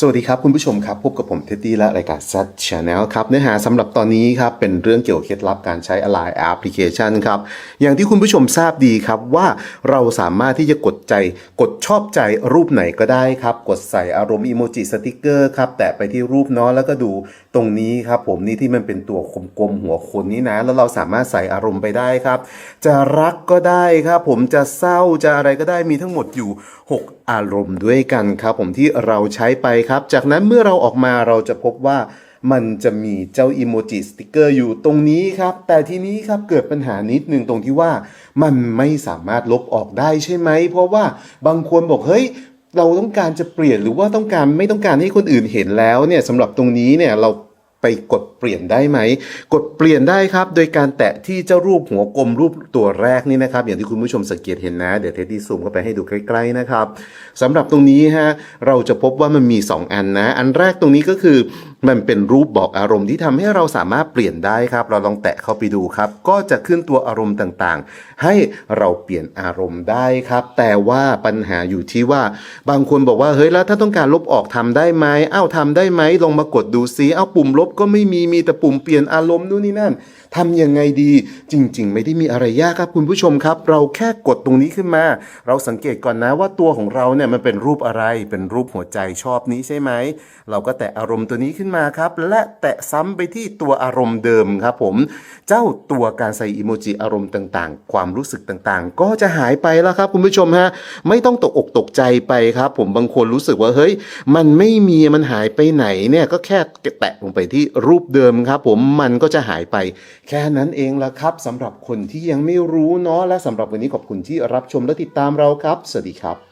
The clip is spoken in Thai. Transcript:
สวัสดีครับคุณผู้ชมครับพบกับผมเท็ดดี้และรายการ Z Channel ครับเนื้อหาสำหรับตอนนี้ครับเป็นเรื่องเกี่ยวกับเคล็ดลับการใช้ Align Application ครับอย่างที่คุณผู้ชมทราบดีครับว่าเราสามารถที่จะกดใจกดชอบใจรูปไหนก็ได้ครับ กดใส่อารมณ์อีโมจิสติกเกอร์ครับแตะไปที่รูปเนาะแล้วก็ดูตรงนี้ครับผมนี่ที่มันเป็นตัวกลมๆหัวคนนี้นะ แล้วเราสามารถใส่อารมณ์ไปได้ครับ จะรักก็ได้ครับผมจะเศร้าจะอะไรก็ได้มีทั้งหมดอยู่ 6 อารมณ์ด้วยกันครับผมที่เราใช้ไปครับ จากนั้นเมื่อเราออกมาเราจะพบว่ามันจะมีเจ้าอิโมจิสติกเกอร์อยู่ตรงนี้ครับ แต่ทีนี้ครับเกิดปัญหานิดนึงตรงที่ว่ามันไม่สามารถลบออกได้ใช่ไหม เพราะว่าบางคนบอกเฮ้ยเราต้องการจะเปลี่ยนหรือว่าต้องการไม่ต้องการให้คนอื่นเห็นแล้วเนี่ยสำหรับตรงนี้เนี่ยเรา ไปกดเปลี่ยนได้ไหม กดเปลี่ยนได้ครับ โดยการแตะที่เจ้ารูปหัวกลมรูปตัวแรกนี่นะครับ อย่างที่คุณผู้ชมสังเกตเห็นนะ เดี๋ยวเทดดี้ซูมเข้าไปให้ดูใกล้ๆนะครับสำหรับตรงนี้ฮะเราจะพบว่ามันมี 2 อันนะ อันแรกตรงนี้ก็คือ มันเป็นรูปบอกอารมณ์ที่ทำให้เราสามารถเปลี่ยนได้ครับ เราลองแตะเข้าไปดูครับ ก็จะขึ้นตัวอารมณ์ต่างๆ ให้เราเปลี่ยนอารมณ์ได้ครับ แต่ว่าปัญหาอยู่ที่ว่า บางคนบอกว่าเฮ้ยแล้วถ้าต้องการลบออกทำได้ไหมอ้าวทำได้ไหมลองมากดดูซิอ้าวปุ่มลบก็ไม่มีมีแต่ปุ่มเปลี่ยนอารมณ์นู่นนี่นั่นทำยังไงดีจริง ๆ ไม่ได้มีอะไรยากครับคุณผู้ชมครับ เราแค่กดตรงนี้ขึ้นมา เราสังเกตก่อนนะว่าตัวของเราเนี่ยมันเป็นรูปอะไรเป็นรูปหัวใจชอบนี้ใช่ไหมเราก็แตะอารมณ์ตัวนี้ขึ้นมาครับ และแตะซ้ำไปที่ตัวอารมณ์เดิมครับผม เจ้าตัวการใส่อิโมจิอารมณ์ต่างๆ ความรู้สึกต่างๆ ก็จะหายไปแล้วครับคุณผู้ชมฮะไม่ต้องตกอกตกใจไปครับ ผมบางคนรู้สึกว่าเฮ้ย มันไม่มีมันหายไปไหนเนี่ยก็แค่แตะลงไปที่รูปเดิมครับ ผมมันก็จะหายไป แค่นั้นเองละครับสำหรับคนที่ยังไม่รู้เนาะและสำหรับวันนี้ขอบคุณที่รับชมและติดตามเราครับ สวัสดีครับ